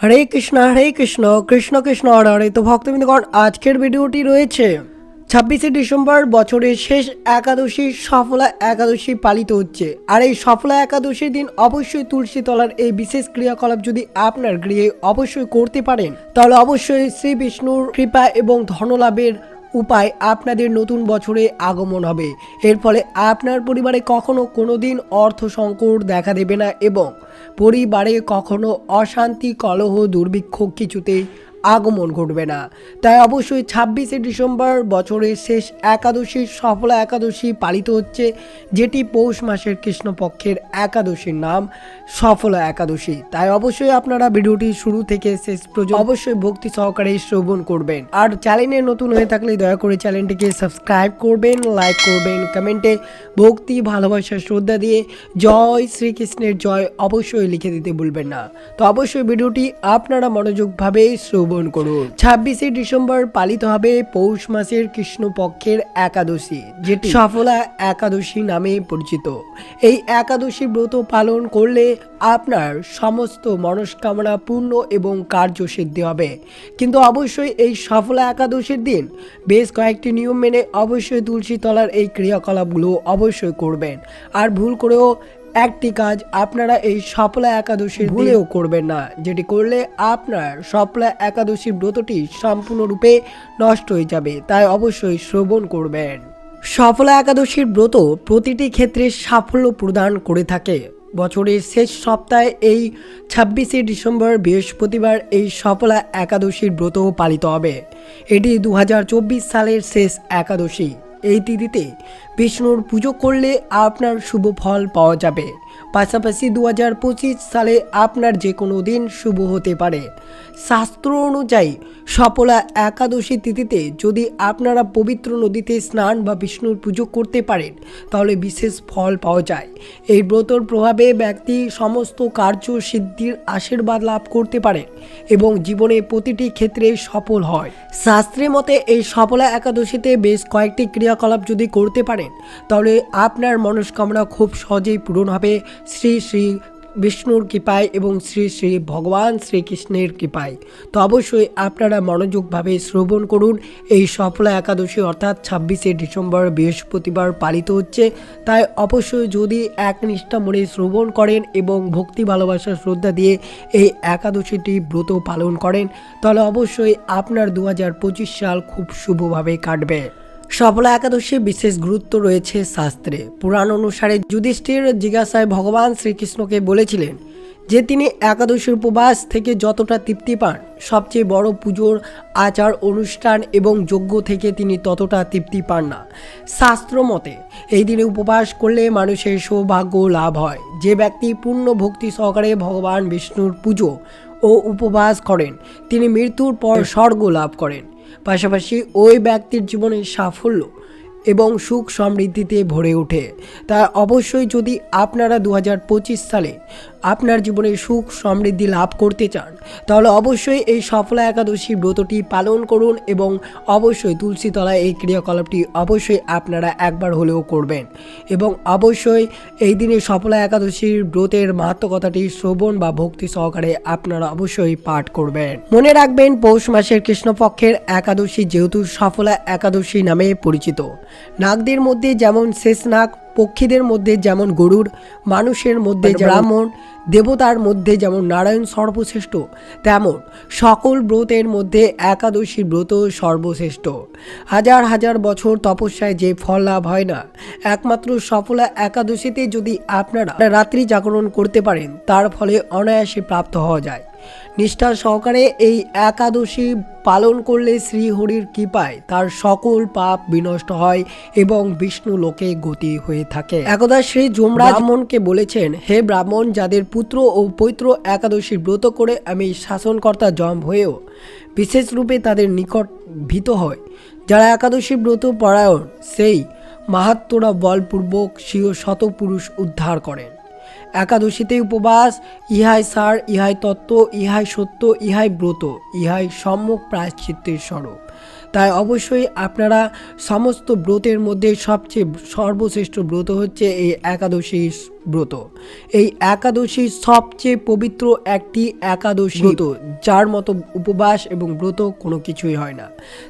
হরে কৃষ্ণ হরে কৃষ্ণ কৃষ্ণ কৃষ্ণ, হরে তো ভক্তবৃন্দগণ, আজকের ভিডিওটি রয়েছে ছাব্বিশে ডিসেম্বর, বছরের শেষ একাদশী, সফলা একাদশী পালিত হচ্ছে। আর এই সফলা একাদশীর দিন অবশ্যই তুলসী তলার এই বিশেষ ক্রিয়াকলাপ যদি আপনার গৃহে অবশ্যই করতে পারেন, তাহলে অবশ্যই শ্রী বিষ্ণুর কৃপা এবং ধনলাভের উপায় আপনাদের নতুন বছরে আগমন হবে। এর ফলে আপনার পরিবারে কখনো কোনো দিন অর্থ সংকট দেখা দেবে না এবং পরিবারে কখনো অশান্তি, কলহ, দুর্ভিক্ষ কিছুতেই আগমন ঘটবে না। তাই অবশ্যই ছাব্বিশে ডিসেম্বর বছরের শেষ একাদশী সফলা একাদশী পালিত হচ্ছে, যেটি পৌষ মাসের কৃষ্ণপক্ষের একাদশীর নাম সফলা একাদশী। তাই অবশ্যই আপনারা ভিডিওটি শুরু থেকে শেষ পর্যন্ত অবশ্যই ভক্তি সহকারে শ্রবণ করবেন। আর চ্যানেলে নতুন হয়ে থাকলে দয়া করে চ্যানেলটিকে সাবস্ক্রাইব করবেন, লাইক করবেন, কমেন্টে ভক্তি, ভালোবাসা, শ্রদ্ধা দিয়ে জয় শ্রীকৃষ্ণের জয় অবশ্যই লিখে দিতে ভুলবেন না। তো অবশ্যই ভিডিওটি আপনারা মনোযোগভাবে শ্রবণ করুন। ছাব্বিশে ডিসেম্বর পালিত হবে পৌষ মাসের কৃষ্ণপক্ষের একাদশী, যেটি সফলা একাদশী নামে পরিচিত। এই একাদশী ব্রত পালন করলে আপনার সমস্ত মনস্কামনা পূর্ণ এবং কার্যসিদ্ধি হবে। কিন্তু অবশ্যই এই সফলা একাদশীর দিন বেশ কয়েকটি নিয়ম মেনে অবশ্যই তুলসী তলার এই ক্রিয়াকলাপগুলো অবশ্যই করবেন। আর ভুল করেও একটি কাজ আপনারা এই সফলা একাদশীর ভুলেও করবেন না যেটি করলে আপনার সফলা একাদশী ব্রতটি সম্পূর্ণরূপে নষ্ট হয়ে যাবে তাই অবশ্যই শ্রবণ করবেন। সফলা একাদশীর ব্রত প্রতিটি ক্ষেত্রে সাফল্য প্রদান করে থাকে। বছরের শেষ সপ্তাহে এই ছাব্বিশে ডিসেম্বর বৃহস্পতিবার এই সফলা একাদশীর ব্রত পালিত হবে। এটি দু হাজার চব্বিশ সালের শেষ একাদশী। এই তিথিতে বিষ্ণুর পুজো করলে আপনার শুভ ফল পাওয়া যাবে। পাশাপাশি দু হাজার পঁচিশ সালে আপনার যে কোনো দিন শুভ হতে পারে। শাস্ত্র অনুযায়ী সফলা একাদশী তিথিতে যদি আপনারা পবিত্র নদীতে স্নান বা বিষ্ণুর পুজো করতে পারেন, তাহলে বিশেষ ফল পাওয়া যায়। এই ব্রতর প্রভাবে ব্যক্তি সমস্ত কার্য সিদ্ধির আশীর্বাদ লাভ করতে পারে এবং জীবনে প্রতিটি ক্ষেত্রে সফল হয়। শাস্ত্রের মতে এই সফলা একাদশীতে বেশ কয়েকটি ক্রিয়াকলাপ যদি করতে পারেন, তাহলে আপনার মনস্কামনা খুব সহজেই পূরণ হবে শ্রী শ্রী বিষ্ণুর কৃপায় এবং শ্রী শ্রী ভগবান শ্রীকৃষ্ণের কৃপায়। তো অবশ্যই আপনারা মনোযোগভাবে শ্রবণ করুন। এই সফলা একাদশী অর্থাৎ ছাব্বিশে ডিসেম্বর বৃহস্পতিবার পালিত হচ্ছে। তাই অবশ্যই যদি একনিষ্ঠা মনে শ্রবণ করেন এবং ভক্তি ভালোবাসা শ্রদ্ধা দিয়ে এই একাদশীটি ব্রত পালন করেন, তাহলে অবশ্যই আপনার দু হাজার পঁচিশ সাল খুব শুভভাবে কাটবে। সফলা একাদশী বিশেষ গুরুত্ব রয়েছে শাস্ত্রে। পুরাণ অনুসারে যুধিষ্ঠির জিজ্ঞাসায় ভগবান শ্রীকৃষ্ণকে বলেছিলেন যে তিনি একাদশীর উপবাস থেকে যতটা তৃপ্তি পান, সবচেয়ে বড় পুজোর আচার অনুষ্ঠান এবং যজ্ঞ থেকে তিনি ততটা তৃপ্তি পান না। শাস্ত্র মতে, এই দিনে উপবাস করলে মানুষের সৌভাগ্য লাভ হয়। যে ব্যক্তি পূর্ণ ভক্তি সহকারে ভগবান বিষ্ণুর পুজো ও উপবাস করেন, তিনি মৃত্যুর পর স্বর্গ লাভ করেন। পাশাপাশি ওই ব্যক্তির জীবনে সাফল্য এবং সুখ সমৃদ্ধিতে ভরে ওঠে। তা অবশ্যই যদি আপনারা দু হাজার পঁচিশ সালে আপনার জীবনে সুখ সমৃদ্ধি লাভ করতে চান, তাহলে অবশ্যই এই সফলা একাদশী ব্রতটি পালন করুন এবং অবশ্যই তুলসী তলায় এই ক্রিয়াকলাপটি অবশ্যই আপনারা একবার হলেও করবেন। এবং অবশ্যই এই দিনে সফলা একাদশীর ব্রতের মাহাত্ম কথাটি শ্রবণ বা ভক্তি সহকারে আপনারা অবশ্যই পাঠ করবেন। মনে রাখবেন, পৌষ মাসের কৃষ্ণপক্ষের একাদশী যেহেতু সফলা একাদশী নামে পরিচিত। নাগদের মধ্যে যেমন শেষ নাগ পক্ষীদের মধ্যে যেমন গরুর মানুষের মধ্যে ব্রাহ্মণ। দেবতার মধ্যে যেমন নারায়ণ সর্বশ্রেষ্ঠ তেমন সকল ব্রতের মধ্যে একাদশী ব্রত সর্বশ্রেষ্ঠ। হাজার হাজার বছর তপস্যায় যে ফল লাভ হয় না একমাত্র সফলা একাদশীতে যদি আপনারা রাত্রি জাগরণ করতে পারেন তার ফলে অনায়াসে প্রাপ্ত হওয়া যায়। নিষ্ঠা সহকারে এই একাদশী পালন করলে শ্রীহরির কৃপায় তার সকল পাপ বিনষ্ট হয় এবং বিষ্ণু লোকে গতি হয়ে থাকে। একদা শ্রী যমরাজ ব্রাহ্মণকে বলেছেন, হে ব্রাহ্মণ, যাদের পুত্র ও পৈত্র একাদশী ব্রত করে আমি শাসনকর্তা জম হয়েও বিশেষ রূপে তাদের নিকট ভীত হয় যারা একাদশী ব্রত পরায়ণ, সেই মাহাত্মরা বলপূর্বক স্বীয় শতপুরুষ উদ্ধার করেন। একাদশীতে উপবাস ইহাই সার ইহাই তত্ত্ব ইহাই সত্য ইহাই ব্রত ইহাই সম্যক প্রায়শ্চিত্তের স্বরূপ। তাই অবশ্যই আপনারা সমস্ত ব্রতের মধ্যে সবচেয়ে সর্বশ্রেষ্ঠ ব্রত হচ্ছে এই একাদশী ব্রত। এই একাদশী সবচেয়ে পবিত্র একটি একাদশী ব্রত, যার মতো উপবাস এবং ব্রত কোনো কিছুই হয় না।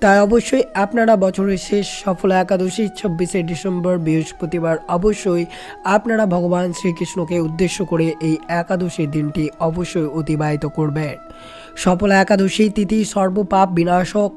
তাই অবশ্যই আপনারা বছরের শেষ সফল একাদশী ছাব্বিশে ডিসেম্বর বৃহস্পতিবার অবশ্যই আপনারা ভগবান শ্রীকৃষ্ণকে উদ্দেশ্য করে এই একাদশীর দিনটি অবশ্যই অতিবাহিত করবেন। সফলা একাদশী, তিথি সর্বপাপ বিনাশক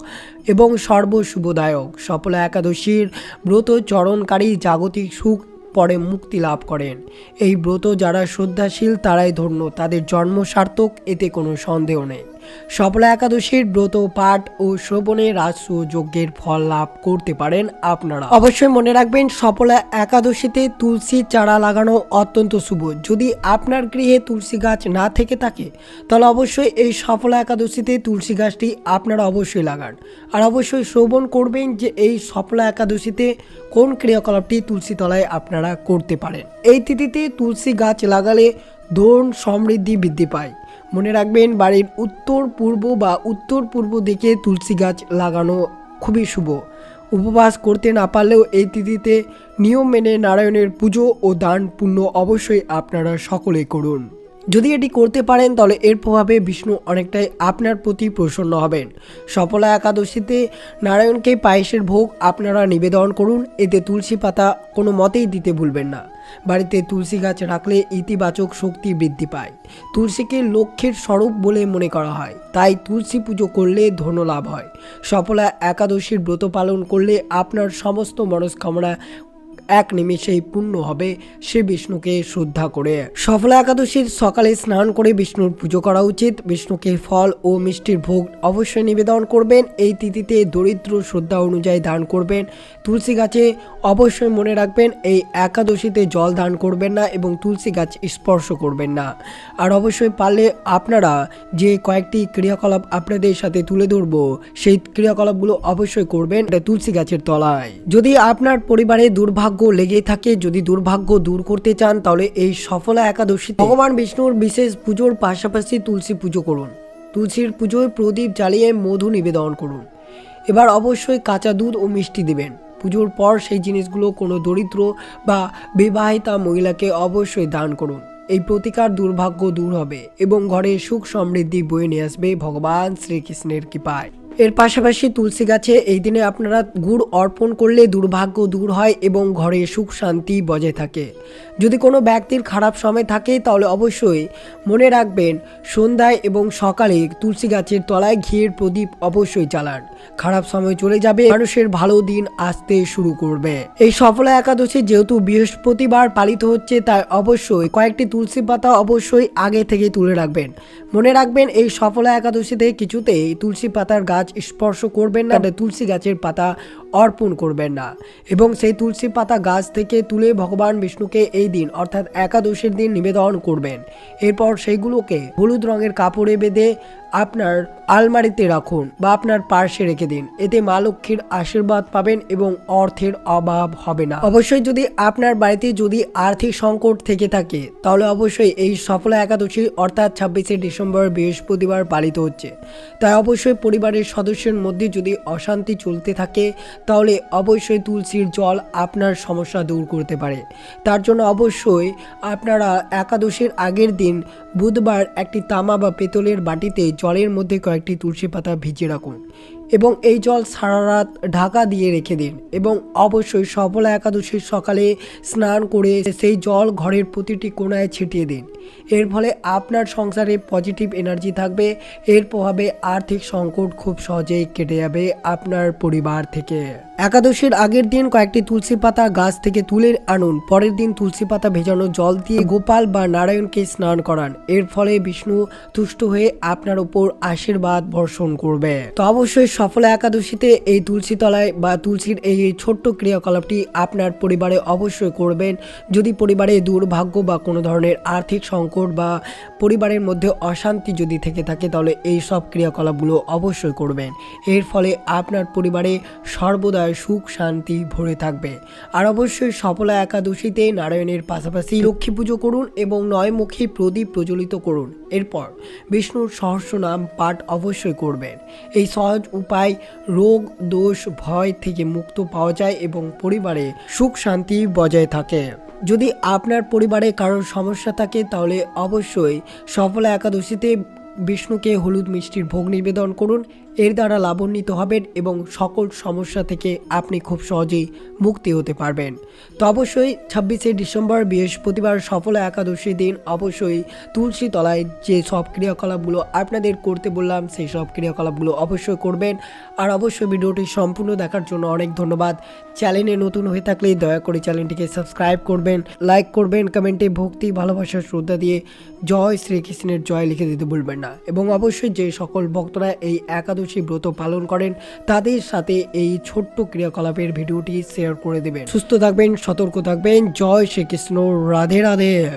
এবং সর্বশুভদায়ক। সফলা একাদশীর ব্রত চরণকারী জাগতিক সুখ পরে মুক্তি লাভ করেন। এই ব্রত যারা শ্রদ্ধাশীল, তারাই ধন্য। তাদের জন্ম সার্থক এতে কোনো সন্দেহ নেই। সফলা একাদশীর ব্রত, পাঠ ও শ্রবণে রাজস্ব যজ্ঞের ফল লাভ করতে পারেন আপনারা। অবশ্যই মনে রাখবেন সফলা একাদশীতে তুলসী চারা লাগানো অত্যন্ত শুভ। যদি আপনার গৃহে তুলসী গাছ না থেকে থাকে, তাহলে অবশ্যই এই সফলা একাদশীতে তুলসী গাছটি আপনারা অবশ্যই লাগান। আর অবশ্যই শ্রবণ করবেন যে এই সফলা একাদশীতে কোন ক্রিয়াকলাপটি তুলসী তলায় আপনারা করতে পারেন। এই তিথিতে তুলসী গাছ লাগালে ধন সমৃদ্ধি বৃদ্ধি পায়। মনে রাখবেন, বাড়ির উত্তর পূর্ব বা উত্তর পূর্ব দিকে তুলসী গাছ লাগানো খুবই শুভ। উপবাস করতে না পারলেও এই তিথিতে নিয়ম মেনে নারায়ণের পুজো ও দান পুণ্য অবশ্যই আপনারা সকলে করুন। যদি এটি করতে পারেন, তাহলে এর প্রভাবে বিষ্ণু অনেকটাই আপনার প্রতি প্রসন্ন হবেন। সফলা একাদশীতে নারায়ণকে পায়েসের ভোগ আপনারা নিবেদন করুন, এতে তুলসী পাতা কোনো মতেই দিতে ভুলবেন না। বাড়িতে তুলসী গাছ রাখলে ইতিবাচক শক্তি বৃদ্ধি পায়। তুলসীকে লক্ষ্যের স্বরূপ বলে মনে করা হয়, তাই তুলসী পুজো করলে ধন লাভ হয়। সফলা একাদশীর ব্রত পালন করলে আপনার সমস্ত মনস্কামনা এক নিমিষেই পূর্ণ হবে সে বিষ্ণুকে শ্রদ্ধা করে। সফলা একাদশীর সকালে স্নান করে বিষ্ণুর পুজো করা উচিত। বিষ্ণুকে ফল ও মিষ্টির ভোগ অবশ্যই নিবেদন করবেন। এই তিথিতে দরিদ্র শ্রদ্ধা অনুযায়ী দান করবেন। তুলসী গাছে অবশ্যই মনে রাখবেন, এই একাদশীতে জল দান করবেন না এবং তুলসী গাছ স্পর্শ করবেন না। আর অবশ্যই পারলে আপনারা যে কয়েকটি ক্রিয়াকলাপ আপনাদের সাথে তুলে ধরবো, সেই ক্রিয়াকলাপগুলো অবশ্যই করবেন তুলসী গাছের তলায়। যদি আপনার পরিবারে দুর্ভাগ্য লেগে থাকে। যদি দুর্ভাগ্য দূর করতে চান, তাহলে এই সফলা একাদশী ভগবান বিষ্ণুর বিশেষ পুজোর পাশাপাশি তুলসী পুজো করুন। তুলসীর পুজোয় প্রদীপ জ্বালিয়ে মধু নিবেদন করুন। এবার অবশ্যই কাঁচা দুধ ও মিষ্টি দিবেন। পুজোর পর সেই জিনিসগুলো কোনো দরিদ্র বা বিবাহিতা মহিলাকে অবশ্যই দান করুন। এই প্রতিকার দুর্ভাগ্য দূর হবে এবং ঘরে সুখ সমৃদ্ধি বয়ে নিয়ে আসবে ভগবান শ্রীকৃষ্ণের কৃপায়। এর পাশাপাশি তুলসী গাছে এই দিনে আপনারা গুড় অর্পণ করলে দুর্ভাগ্য দূর হয় এবং ঘরে সুখ শান্তি বজায় থাকে। যদি কোনো ব্যক্তির খারাপ সময় থাকে, তাহলে অবশ্যই মনে রাখবেন, সন্ধ্যায় এবং সকালে তুলসী গাছের তলায় ঘিয়ের প্রদীপ অবশ্যই চালান খারাপ সময় চলে যাবে, মানুষের ভালো দিন আসতে শুরু করবে। এই সফলা একাদশী যেহেতু বৃহস্পতিবার পালিত হচ্ছে, তাই অবশ্যই কয়েকটি তুলসী পাতা অবশ্যই আগে থেকে তুলে রাখবেন। মনে রাখবেন, এই সফলা একাদশীতে কিছুতেই তুলসী পাতার গাছ স্পর্শ করবেন না। তুলসী গাছের পাতা অর্পণ করবেন না। এবং সেই তুলসী পাতা গাছ থেকে তুলে ভগবান বিষ্ণুকে এই দিন, অর্থাৎ একাদশীর দিন নিবেদন করবেন। এরপর সেইগুলোকে হলুদ রঙের কাপড়ে বেঁধে আপনার আলমারিতে রাখুন বা আপনার পার্শ্বে রেখে দিন। এতে মা লক্ষ্মীর আশীর্বাদ পাবেন এবং অর্থের অভাব হবে না। অবশ্যই যদি আপনার বাড়িতে যদি আর্থিক সংকট থেকে থাকে, তাহলে অবশ্যই এই সফলা একাদশী, অর্থাৎ ছাব্বিশে ডিসেম্বর বৃহস্পতিবার পালিত হচ্ছে। তাই অবশ্যই পরিবারের সদস্যের মধ্যে যদি অশান্তি চলতে থাকে তাহলে অবশ্যই তুলসীর জল আপনার সমস্যা দূর করতে পারে। তার জন্য অবশ্যই আপনারা একাদশীর আগের দিন বুধবার একটি তামা বা পেতলের বাটিতে জলের মধ্যে কয়েকটি তুলসী পাতা ভিজিয়ে রাখুন। এবং এই জল সারা রাত ঢাকা দিয়ে রেখে দিন এবং অবশ্যই সফলা একাদশীর সকালে স্নান করে সেই জল ঘরের প্রতিটি কোণায় ছিটিয়ে দিন। এর ফলে আপনার সংসারে পজিটিভ এনার্জি থাকবে, এর প্রভাবে আর্থিক সংকট খুব সহজেই কেটে যাবে আপনার পরিবার থেকে। একাদশীর আগের দিন কয়েকটি তুলসী পাতা গাছ থেকে তুলে আনুন, পরের দিন তুলসী পাতা ভেজানো জল দিয়ে গোপাল বা নারায়ণকে স্নান করান, এর ফলে বিষ্ণু তুষ্ট হয়ে আপনার উপর আশীর্বাদ বর্ষণ করবে। তো অবশ্যই সফলা একাদশীতে এই তুলসী তলায় বা তুলসীর এই ছোট্ট ক্রিয়াকলাপটি আপনার পরিবারে অবশ্যই করবেন। যদি পরিবারে দুর্ভাগ্য বা কোনো ধরনের আর্থিক সংকট বা পরিবারের মধ্যে অশান্তি যদি থেকে থাকে, তাহলে এই সব ক্রিয়াকলাপগুলো অবশ্যই করবেন। এর ফলে আপনার পরিবারে সর্বদা সুখ শান্তি ভরে থাকবে। আর অবশ্যই সফলা একাদশীতে নারায়ণের পাশাপাশি লক্ষ্মী পুজো করুন এবং নয়মুখী প্রদীপ প্রজ্বলিত করুন। এরপর বিষ্ণুর সহস্র নাম পাঠ অবশ্যই করবেন। এই সহজ উপায়, রোগ, দোষ, ভয় থেকে মুক্ত পাওয়া যায় এবং পরিবারে সুখ শান্তি বজায় থাকে। যদি আপনার পরিবারে কারোর সমস্যা থাকে, তাহলে অবশ্যই সফলা একাদশীতে বিষ্ণুকে হলুদ মিষ্টির ভোগ নিবেদন করুন। এর দ্বারা লাভান্বিত হবেন এবং সকল সমস্যা থেকে আপনি খুব সহজেই মুক্তি হতে পারবেন। তো অবশ্যই ছাব্বিশে ডিসেম্বর বৃহস্পতিবার সফল একাদশী দিন অবশ্যই তুলসী তলায় যে সব ক্রিয়াকলাপগুলো আপনাদের করতে বললাম, সেই সব ক্রিয়াকলাপগুলো অবশ্যই করবেন। আর অবশ্যই ভিডিওটি সম্পূর্ণ দেখার জন্য অনেক ধন্যবাদ। চ্যানেলে নতুন হয়ে থাকলে দয়া করে চ্যানেলটিকে সাবস্ক্রাইব করবেন, লাইক করবেন, কমেন্টে ভক্তি, ভালোবাসা, শ্রদ্ধা দিয়ে জয় শ্রীকৃষ্ণের জয় লিখে দিতে ভুলবেন না। এবং অবশ্যই যে সকল ভক্তরা এই একাদশী ব্রত পালন করেন, তাদের সাথে এই ছোট্ট ক্রিয়াকলাপের ভিডিওটি শেয়ার করে দেবেন। সুস্থ থাকবেন, সতর্ক থাকবেন। জয় শ্রীকৃষ্ণ। রাধে রাধে।